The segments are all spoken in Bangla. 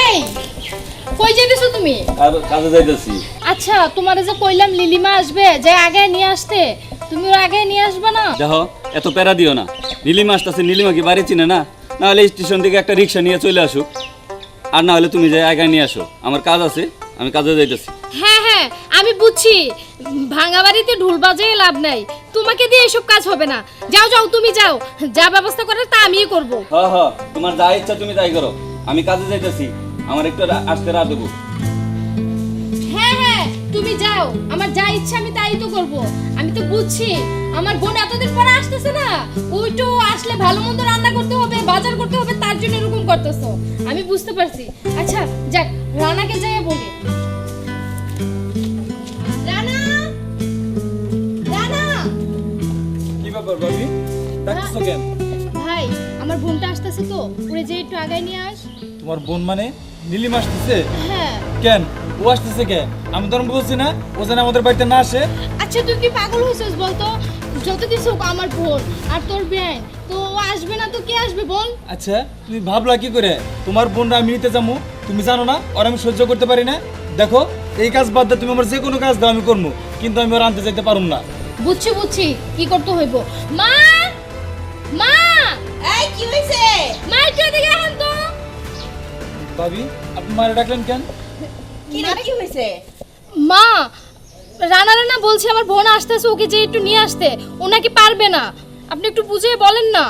এই কই যাইতেছো তুমি? আর কাজে যাইতেছি। আচ্ছা তোমার যে কইলাম লিলিমা আসবে যে আগে নিয়ে আসতে তুমি ওর আগে নিয়ে আসবে না? দেখো এত প্যারা দিও না। নীলিমা আসতেছে নীলিমা কি বাড়ি চিনে না? না হলে স্টেশন থেকে একটা রিক্সা নিয়ে চলে আসুক আর না হলে তুমি যাই আগে নিয়ে আসো। আমার কাজ আছে আমি কাজে যাইতেছি। হ্যাঁ হ্যাঁ আমি বুঝছি। ভাঙা বাড়িতে ঢোল বাজিয়ে লাভ নাই। তোমাকে দিয়ে এসব কাজ হবে না। যাও যাও তুমি যাও। যা ব্যবস্থা করার তা আমিই করব। হ্যাঁ হ্যাঁ তোমার যা ইচ্ছা তুমি তাই করো। আমি কাজে যাইতেছি। আমার একটু আসতে রাত দেবো তুমি যাও। আমার যা ইচ্ছা আমি তাই তো করব। আমি তো বুঝছি আমার বোন এতদিন পরে আসতেছে না। ওইটো আসলে ভালো মন্দ রান্না করতে হবে বাজার করতে হবে তার জন্য এরকম করতেছো। আমি বুঝতে পারছি। আচ্ছা যাক রানাকে যাই বলি। রানা! রানা! কি ব্যাপার ভাবি? ডাকতেছো কেন? ভাই আমার বোনটা আসতেছে তো। ওরে যে একটু আগায় নিয়ে আস। তোমার বোন মানে? নীলিম আসতেছে? হ্যাঁ। কেন? ও আসতেছে কে? আমি তোর বলছি না ও যেন আমাদের বাড়িতে না আসে। আচ্ছা তুই কি পাগল হয়েছিস বলতো? যত কিছু হোক আমার বোন আর তোর বেআইন তো ও আসবে না তো কে আসবে বল? আচ্ছা তুমি ভাবলা কি করে? তোমার বোনরা আমি নিতে যাব। তুমি জানো না ওর আমি সহ্য করতে পারি না। দেখো এই কাজ বাদ দিয়ে তুমি আমার যে কোনো কাজ দাও আমি করব। কিন্তু আমি ওর আনতে যাইতে পারুম না। বুঝছি বুঝছি। কি করতে হইব? মা! মা! এই কি হইছে? মা একটু এদিকে তো। ভাবি আপনি মারে ডাকলেন কেন? কি রে কি হইছে মা রানা রানা বলছি আমার বোন আসতেছে ওকে যে একটু নিয়ে আসতে। ও নাকি পারবে না। আপনি একটু বুঝিয়ে বলেন না।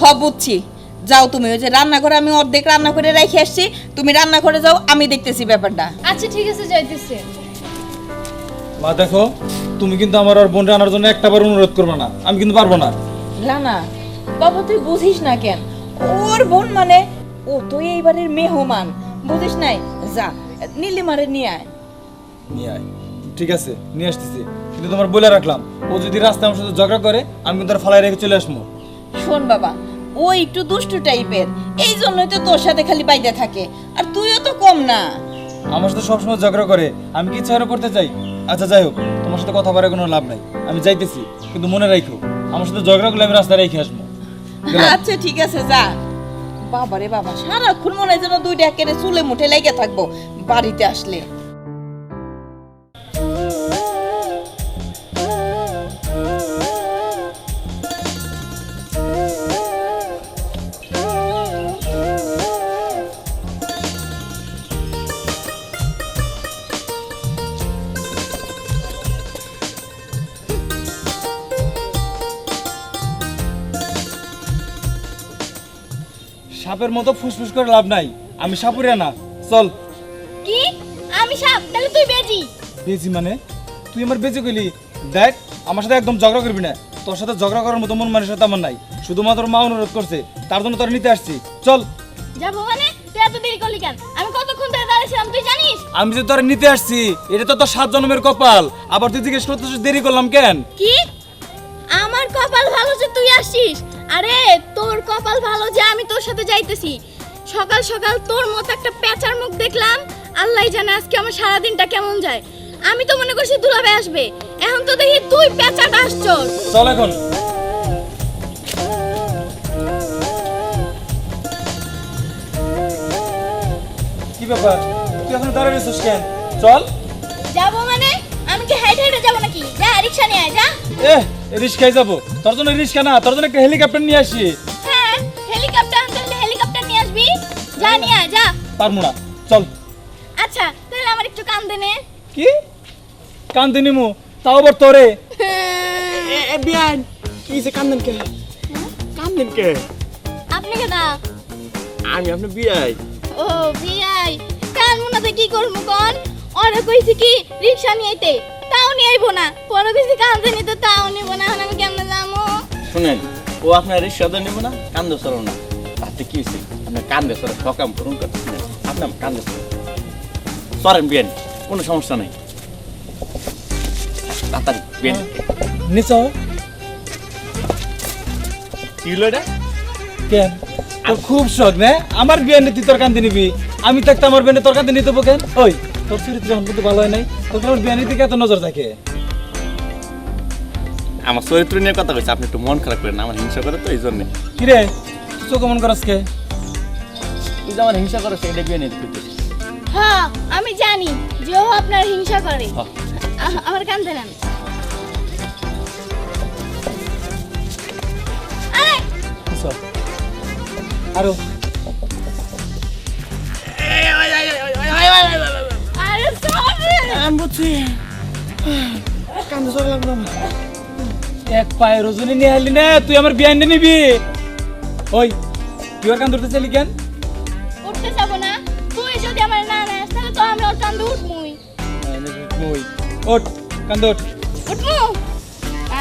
হ বুঝছি। যাও তুমি ওই যে রান্নাঘরে আমি অর্ধেক রান্না করে রেখে আসছি। তুমি রান্না করে যাও আমি দেখতেছি ব্যাপারটা। আচ্ছা ঠিক আছে যাইতেছে। মা দেখো তুমি কিন্তু আমার আর বোনরা আনার জন্য একটা বার অনুরোধ করবে না। আমি কিন্তু পারব না। রানা বাবা তুই বুঝিস না কেন? ওর বোন মানে ও তো এইবারের মেহমান। বুঝিস নাই? যা নীলিমারে নিয়ে আয়। নিয়ে আয়। ঠিক আছে নিয়ে আসতেছি। কিন্তু তোমার বলে রাখলাম ও যদি রাস্তায় আমার সাথে ঝগড়া করে আমি কিন্তু আর ফালাই রেখে চলে আসব। শোন বাবা ও একটু দুষ্টু টাইপের এই জন্যই তো তোর সাথে খালি বাইতে থাকে আর তুইও তো কম না। আমার সাথে সবসময় ঝগড়া করে আমি কি ইচ্ছা চাই? আচ্ছা যাই হোক তোমার সাথে কথা বলার কোনো লাভ নাই আমি যাইতেছি কিন্তু মনে রাখো আমার সাথে ঝগড়া করলে আমি রাস্তায় রেখে আসব। আচ্ছা ঠিক আছে যা। বাবারে বাবা সারাক্ষণ মনে হয় যেন দুইটা একেবারে চুলে মুঠে লেগে থাকব। বাড়িতে আসলে। সাপের মতো ফুসফুস করে লাভ নাই। আমি সাপুরিয়া না। চল। সাপ তাহলে তুই বেজি। বেজি মানে? তুই আমার বেজি কইলি। দেখ আমার সাথে একদম ঝগড়া করবি না। তোর সাথে ঝগড়া করার মতো মন মানুষের আমার নাই। শুধুমাত্র মা অনুরোধ করছে। তার জন্য তোর নিতে আসছি। চল। যাব মানে? তুই এত দেরি করলি কেন? আমি কতক্ষণ ধরে দাঁড়িয়েছিলাম তুই জানিস? আমি যে তোর নিতে আসছি এটা তো তোর সাত জন্মের কপাল। আবার তুই জিজ্ঞেস করতেছিস দেরি করলাম কেন? কি? আমার কপাল ভালো যে তুই আসিস আরে তোর কপাল ভালো যে আমি তোর সাথে যাইতেছি। সকাল সকাল তোর মতো একটা পেঁচার মুখ দেখলাম আল্লাহ জানে আজকে আমার সারা দিনটা কেমন যায়। আমি তো মনে করছি দুলাবে আসবে। এখন তো দেখি তুই পেঁচাটা আসছস চল এখন। কি ব্যাপার? তুই এখন দাঁড়িয়ে রয়েছিস কেন? চল। যাব মানে? আমি কি হাইট হাইটে যাব নাকি? যা রিক্সা নিয়ে আয় যা। এ রিস্কায় যাব। তোর জন্য রিস্কা না তোর জন্য একটা হেলিকপ্টার নিয়ে আসি। হ্যাঁ হেলিকপ্টার আনতে হলে হেলিকপ্টার নিয়ে আসবি। যা নিয়ে আয় যা। পারব না। কি? কান্দি নিমু তাও আবার তোরে? এ বিয়ান কি যে কান্দেন কে? কান্দেন কে? আপনি কেনা আমি আপনার বিয়াই ও ভিআই কান মনাতে কি করব কোন? ওরা কইছে কি রিক্সা নিয়ে আইতে। তাও নিয়ে আইবো না। পরে কইছে কান্দে নিতে তাও নিব না। এখন আমি কেমনে যাব? শুনেন ও আপনার রিক্সা তো নেব না কান্দে সরো না। তাতে কি হয়েছে আপনার কান্দে সরো সকাম পূরণ করতে শুনেন আপনার কান্দে সরো সরেন বিয়ান। কোনো সমস্যা নেই। তাড়াতাড়ি বিয়ান নিচাও কি কেন? তোর খুব শখ না? আমার বিয়ে নিয়ে তুই তোর কান্দি নিবি। আমি থাকতে আমার বিয়ে তোর কান্দি নিতে কেন ওই তোর চরিত্র কিন্তু ভালো হয় নাই তোকে আমার বিয়ে নিতে এত নজর থাকে। আমার চরিত্র নিয়ে কথা কইছে আপনি একটু মন খারাপ করেন আমার হিংসা করে তো এই জন্যে কিরে তুই চোখ মন করস কে? তুই যে আমার হিংসা করে সেটা বিয়ে নিতে হ্যাঁ আমি জানি। যে ও আপনার হিংসা করে। হ্যাঁ। আমার কান্দে না আরও! আরে। আমি বুঝছি কান্দে চলে লাগলাম এক পায়ে রজনী নিয়ে আলি না তুই আমার বিয়ে নিয়ে নিবি। ওই তুই আর কান ধরতে চাইলি কেন? ওঠ কান্দ ওঠ। উঠমু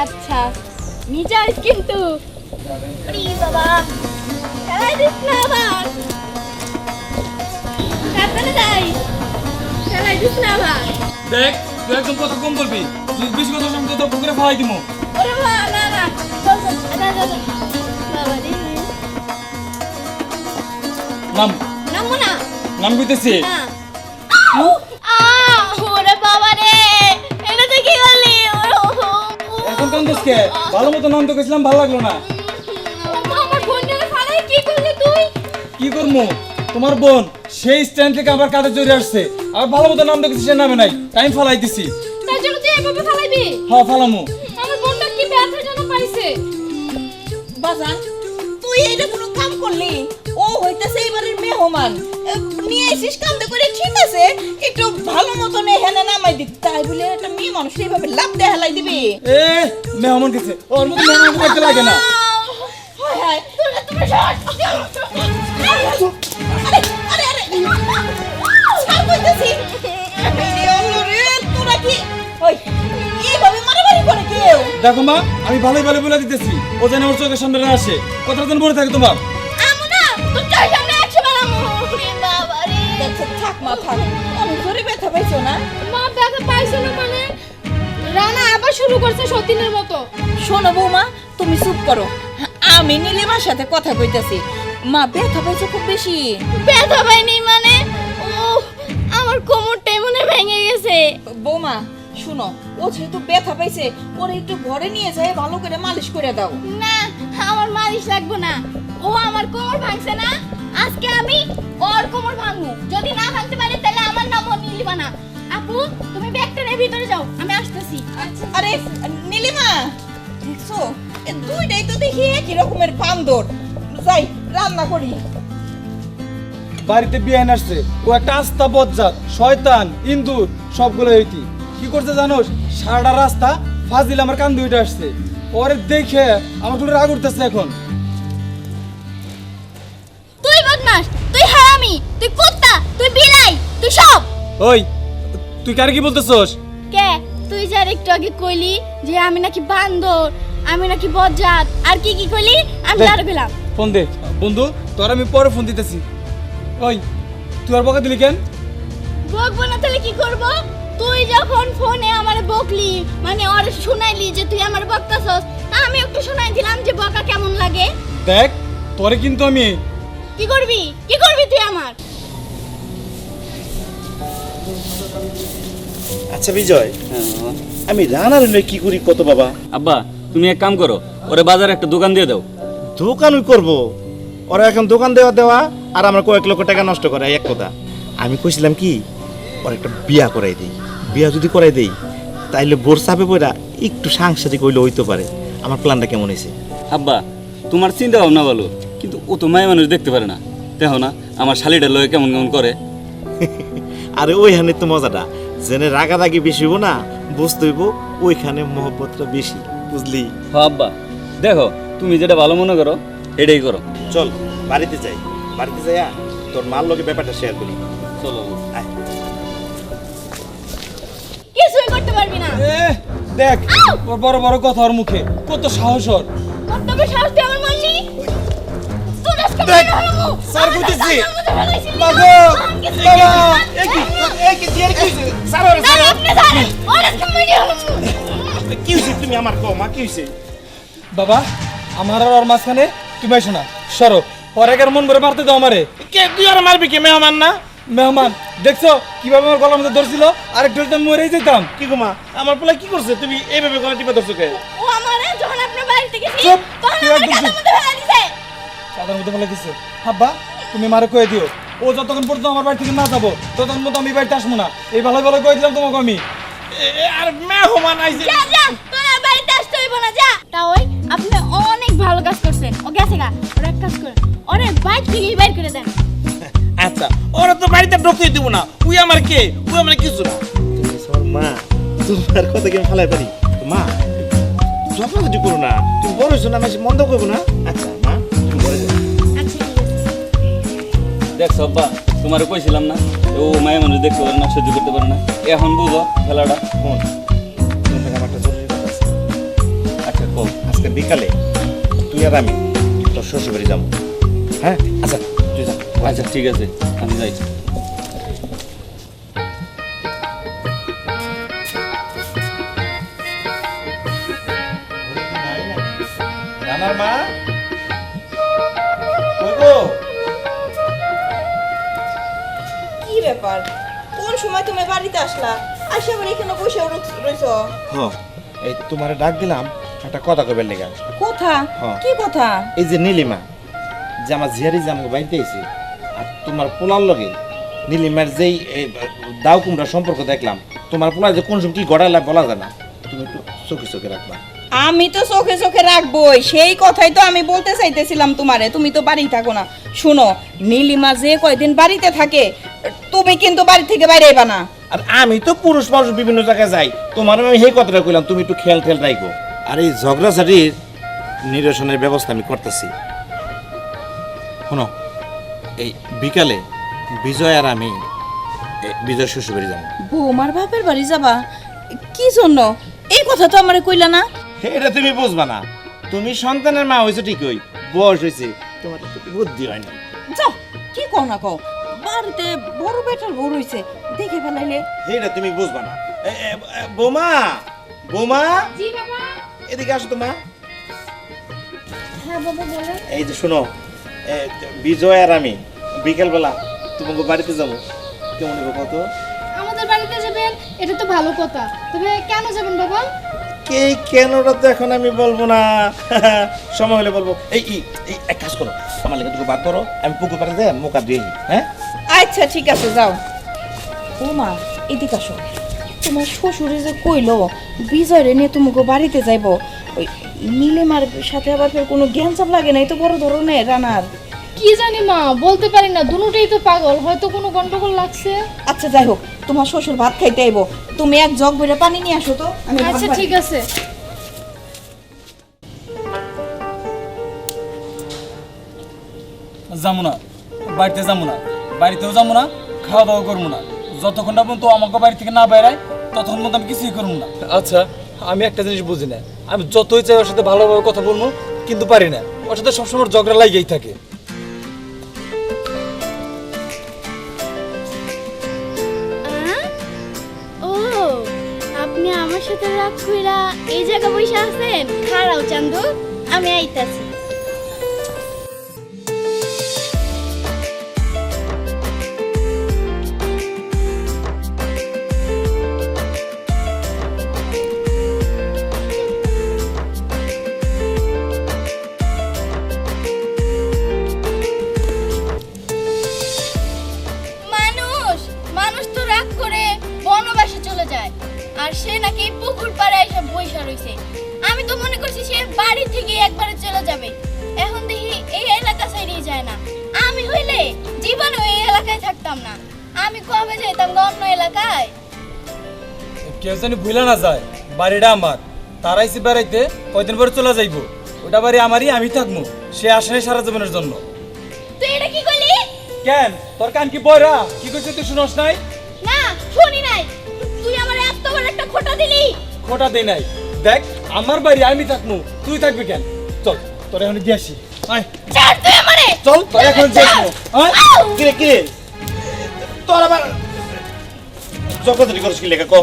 আচ্ছা মিজাজ কিন্তু। প্লিজ বাবা খেলাই দিস না আবার। কাঁদতে যাই। খেলাই দিস না আবার। দেখ তুই একদম কথা কম বলবি তুই বেশি কথা শুনতে তো পুকুরে ফালাই ওরে না না। না নাম। নামো না। নাম কইতেছি। না। এখন কান্দস কে ভালো মতো নাম তো কইছিলাম ভালো লাগল না। আমার কি করলি তুই? কি করমু? তোমার বোন সেই স্ট্যান্ড থেকে আবার কাঁধে চড়ে আসছে। আর ভালো মতো নাম দেখেছি সে নামে নাই। টাইম ফালাই দিছি। তার জন্য তুই এভাবে ফালাইবি? হ্যাঁ ফালামু। আমার বোনটা কি ব্যথা যেন পাইছে? বাজান তুই এটা কোনো কাম করলি? হইতাছে এবারের মেহমান। নিয়ে এসিস কান্দে করে ঠিক আছে একটু ভালো মতন এখানে নামাই দিত তাই বলে একটা মেয়ে মানুষ এইভাবে লাভ দিয়ে হেলাই দিবি? এ মেহমান গেছে। ওর মতো মেহমান করতে লাগে না। হায় হায় তোরা তুমি সর আরে আরে আরে ছাড় কইতাছি। এই আল্লাহ রে তোরা কি? ওই এইভাবে মারামারি করে কেউ? দেখো মা আমি ভালোই ভালো বলে দিতেছি। ও যেন আমার চোখের সামনে আসে। কথা যেন মনে থাকে তোমার। মা থাক জোরে ব্যথা পাইছো না? মা ব্যথা পাইছে না মানে? রানা আবার শুরু করছে সতীনের মতো। শোনো বৌমা তুমি চুপ করো। আমি নীলিমার সাথে কথা কইতাছি। মা ব্যথা পাইছো খুব বেশি। ব্যথা পাইনি মানে? ও আমার কোমরটাই মনে ভেঙে গেছে। বৌমা শুনো ও যেহেতু ব্যথা পাইছে ওরে একটু ঘরে নিয়ে যায় ভালো করে মালিশ করে দাও। না আমার মালিশ লাগবে না। ও আমার কোমর ভাঙছে না? আজকে আমি ওর কোমর ভাঙবো। যদি না ভাঙতে পারে তাহলে আমার নামও নীলিমা না আপু তুমি ব্যাগটা নিয়ে ভিতরে যাও আমি আসতেছি। আরে নীলিমা! দেখছ? এ দুইটাই তো দেখি একই রকমের বান্দর। যাই রান্না করি। বাড়িতে বিয়ে আসছে। ও একটা আস্তা বজ্জাত শয়তান ইন্দুর সবগুলো হইতি কি করছে জানোস? সারাটা রাস্তা ফাজিল আমার কান দুইটা আসছে। পরে দেখে আমার রাগ উঠতেছে এখন। হারামি তুই কুত্তা তুই বিলাই তুই সব। ওই তুই কারে কি বলতেছস? কে? তুই যার একটু আগে কইলি যে আমি নাকি বান্দর আমি নাকি বজ্জাত আর কি কি কইলি? আমি আর গেলাম ফোন দে। বন্ধু তোর আমি পরে ফোন দিতেছি। ওই তুই আর বকা দিলি কেন? বকবো না তাহলে কি করব? তুই যখন ফোনে আমারে বকলি মানে ওর শুনাইলি যে তুই আমার বকতাছস আমি একটু শুনাই দিলাম যে বকা কেমন লাগে। দেখ তোরে কিন্তু আমি কি করবি? কি করবি তুই আমার? আচ্ছা বিজয় হ্যাঁ, আমি রানার হলে কি করি কত বাবা? আব্বা তুমি এক কাম করো ওরে বাজারে একটা দোকান দিয়ে দাও। দোকান ওই করব। ওরা এখন দোকান দেওয়া দেওয়া আর আমরা কয়েক লক্ষ টাকা নষ্ট করা এক কথা। আমি কইছিলাম কি ওর একটা বিয়া করাই দেই। বিয়া যদি করাই দেই তাইলে বোর চাপে পড়া একটু সাংসারিক হইলে হইতে পারে। আমার প্ল্যানটা কেমন হয়েছে আব্বা তোমার চিন্তা ভাবনা ভালো। কিন্তু ও তো মায়ের মানুষ দেখতে পারে না। দেখো না আমার শালিটা লয়ে কেমন কেমন করে। আরে ওইখানে তো মজাটা। জেনে রাগারাগি বেশি হইব না বুঝতে হইব ওইখানে মহব্বতটা বেশি বুঝলি? আব্বা দেখো তুমি যেটা ভালো মনে করো এটাই করো। চল বাড়িতে যাই। বাড়িতে যাইয়া তোর মার লগে ব্যাপারটা শেয়ার করি। চলো আয়। কিছুই করতে পারবি না। দেখ ওর বড় বড় কথা ওর মুখে। কত সাহস ওর। কর্তব্য সাহস তুই দেখ, স্যার ফেলাইছিলি। মাগো, বাবা, করতে পারবি না। কি এই কি দিয়ে কি হইছে? ছাড়ো রে, আপনি জানেন, ওর কি হইছে তুমি আমার কও মা কি হইছে বাবা আমার আর ওর মাঝখানে তুমি এসো না। সরো পরে একের মন ভরে মারতে দাও আমারে। কে তুই আর মারবি কে মেহমান না? মেহমান দেখছ কীভাবে আমার গলার মধ্যে ধরছিল? আরেকটু হলে তো আমি মরেই যেতাম। কি গোমা আমার পোলা কি করছে? তুমি এইভাবে গলা টিপে ধরছো কে? ও আমারে যখন আপনার বাড়িতে গেছি চুপ, তখন আমার একদম মধ্যে ফেলে দিছে। সাধারণ মধ্যে বলে দিচ্ছে হাব্বা তুমি মারে কয়ে দিও। ও যতক্ষণ পর্যন্ত আমার বাড়ি থেকে না যাব ততক্ষণ পর্যন্ত আমি বাড়িতে আসব না। এই ভালো ভালো কয়ে দিলাম তোমাকে আমি। আর মেহমান আইছে। যা যা তোর বাড়িতে আসতে হইব না যা। তা ওই আপনি অনেক ভালো কাজ করছেন। ও গেছে গা ওর এক কাজ করেন ওরে বাইক থেকেই বাইর করে দেন। আচ্ছা ওরা তো বাড়িতে ঢুকতেই দিব না। উই আমার কে? উই আমার কিছু না। তুমি আমার মা তোমার কথা কি আমি ফালাই পারি? মা যখন যদি করো না। তুমি বড় হয়েছো না আমি মন্দ করব না? আচ্ছা আছে দেখ সব্বা তোমার কইছিলাম না ও মায়া মানুষ দেখতে পারে না সহ্য করতে পারে না। এখন বুঝো খেলাটা ফোন তোমার থেকে আমার একটা জরুরি কথা আছে। আচ্ছা কো আজকে বিকালে তুই আর আমি তোর শ্বশুর বাড়ি যাব। হ্যাঁ? আচ্ছা তুই যা। আচ্ছা ঠিক আছে আমি যাই। বাড়িতে আসলা? আসে আবার এখানে বসে রইছো। হ এই তোমারে ডাক দিলাম একটা কথা কইবার লেগা। কথা। কি কথা? এই যে নীলিমা যে আমার ঝিয়ারি যে আমাকে বাড়িতে আইছে আর তোমার পোলার লগে নীলিমার যেই দাও কুমড়া সম্পর্ক দেখলাম তোমার পোলা যে কোন সময় কি গড়াইলা বলা যায় না তুমি একটু চোখে চোখে রাখবা। আমি তো চোখে চোখে রাখবই সেই কথাই তো আমি বলতে চাইতেছিলাম তোমারে তুমি তো বাড়ি থাকো না। শুনো নীলিমা যে কয়দিন বাড়িতে থাকে তুমি কিন্তু বাড়ি থেকে বাইরে আইবা না। আর আমি তো পুরুষ মানুষ বিভিন্ন জায়গায় যাই। তোমার আমি সেই কথাটা কইলাম তুমি একটু খেয়াল খেয়াল রাখো আর এই ঝগড়াঝাটির নিরসনের ব্যবস্থা আমি করতেছি। শোনো এই বিকালে বিজয় আর আমি বিজয় শ্বশুর বাড়ি যাব। বৌমার বাপের বাড়ি যাবা? কি জন্য? এই কথা তো আমারে কইলা না। এটা তুমি বুঝবা না। তুমি সন্তানের মা হয়েছে ঠিকই। বয়স হয়েছে তোমার তো বুদ্ধি হয় না যাও কি কও না কও? বাড়িতে বড় বেটার বউ রইছে দেখে ফেলাইলে। এটা তুমি বুঝবা না। বৌমা বৌমা। জি বাবা। এদিকে আসো তোমা হ্যাঁ বাবা বলেন এই যে শোনো বিজয় আর আমি বিকেলবেলা তোমাকে বাড়িতে যাব। কেমন কত আমাদের বাড়িতে যাবেন এটা তো ভালো কথা। তবে কেন যাবেন বাবা? কে কেনটা তো এখন আমি বলব না। সময় হলে বলব। এই এই, এই এক কাজ করো। আমার লেগে তুমি বাদ করো আমি পুকুর পাড়ে যাই মুখ দিয়ে হ্যাঁ? আচ্ছা ঠিক আছে যাও। বৌমা এদিকে আসো। তোমার শ্বশুরে যে কইলো বিজয় নিয়ে তোমাকে বাড়িতে যাইব। ওই নীলিমার সাথে আবার ফের কোনো জ্ঞান চাপ লাগে নাই তো বড় ধরনের রানার। কি জানি মা বলতে পারি না দুটোই তো পাগল হয়তো কোনো গন্ডগোল লাগছে। আচ্ছা যাই হোক তোমার শ্বশুর ভাত খাইতে আইব। তুমি এক জগ ভরে পানি নিয়ে আসো তো আমি আচ্ছা ঠিক আছে। যাব না বাড়িতে যাব না বাড়িতেও যাব না খাওয়া দাওয়া করব না। যতক্ষণ না পর্যন্ত আমাকে বাড়ি থেকে না বেড়ায় ততক্ষণ পর্যন্ত আমি কিছুই করব না। আচ্ছা আমি একটা জিনিস বুঝি না। আমি যতই চাই ওর সাথে ভালোভাবে কথা বলব, কিন্তু পারি না। ওর সাথে সবসময় ঝগড়া লাগিয়েই থাকে। আমি অন্য এলাকায়। কেউ জানি ভুলে না যায়। বাড়িটা আমার। তারাইছি বেড়াইতে কয়দিন পরে চলে যাইবো। ওটা বাড়ি আমারই আমি থাকব। সে আসে নাই সারা জীবনের জন্য। তুই এটা কি করলি কেন? তোর কান কি বয়রা কি কইছে তুই শুনস নাই? না শুনি নাই। তুই আমার এত বড় একটা খোটা দিলি। খোটা দেই নাই। দেখ আমার বাড়ি আমি থাকব। তুই থাকবি কেন? চল তোর এখন দিয়ে আসি। আয়। ছাড় তুই আমারে। চল তোর এখন আয়। তোর আবার জগৎ করছিস কি লেখা? কো।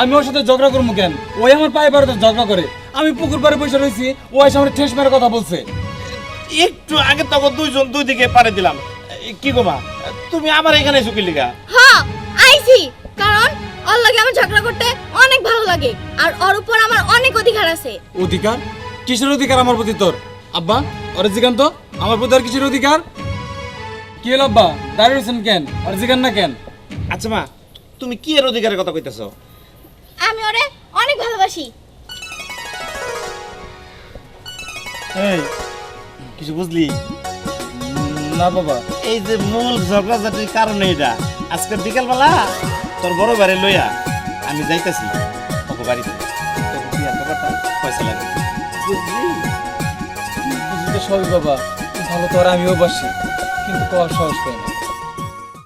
আমি ওর সাথে ঝগড়া করব কেন? ওই আমার পায়ে ঝগড়া করে। আমি পুকুর পাড়ে বসে রয়েছি ও এসে আমার ঠেস মেরে কথা বলছে। একটু আগে তখন দুইজন দুই দিকে পারে দিলাম। কি গো মা? তুমি আমার এখানে ঝুঁকি লিগা হ্যাঁ আইছি। কারণ ওর লাগে আমার ঝগড়া করতে অনেক ভালো লাগে আর ওর উপর আমার অনেক অধিকার আছে। অধিকার? কিসের অধিকার আমার প্রতি তোর? আব্বা ওরে জিগান তো? আমার প্রতি আর কিসের অধিকার? কি হলো আব্বা? দাঁড়িয়ে রয়েছেন কেন? আর জিগান না কেন? আচ্ছা মা তুমি কি এর অধিকারের কথা কইতেছো? আমি ওরে অনেক ভালোবাসি। এই কিছু বুঝলি? না বাবা। এই যে মূল ঝগড়াঝাটির কারণ এটা আজকে বিকালবেলা তোর বড় বাড়ি লইয়া আমি যাইতেছি ওকে বাড়িতে। তোকে ব্যাপারটা পয়সা লাগবে সবই বাবা ভালো তো আর আমিও বাসি। কিন্তু কর সাহস না।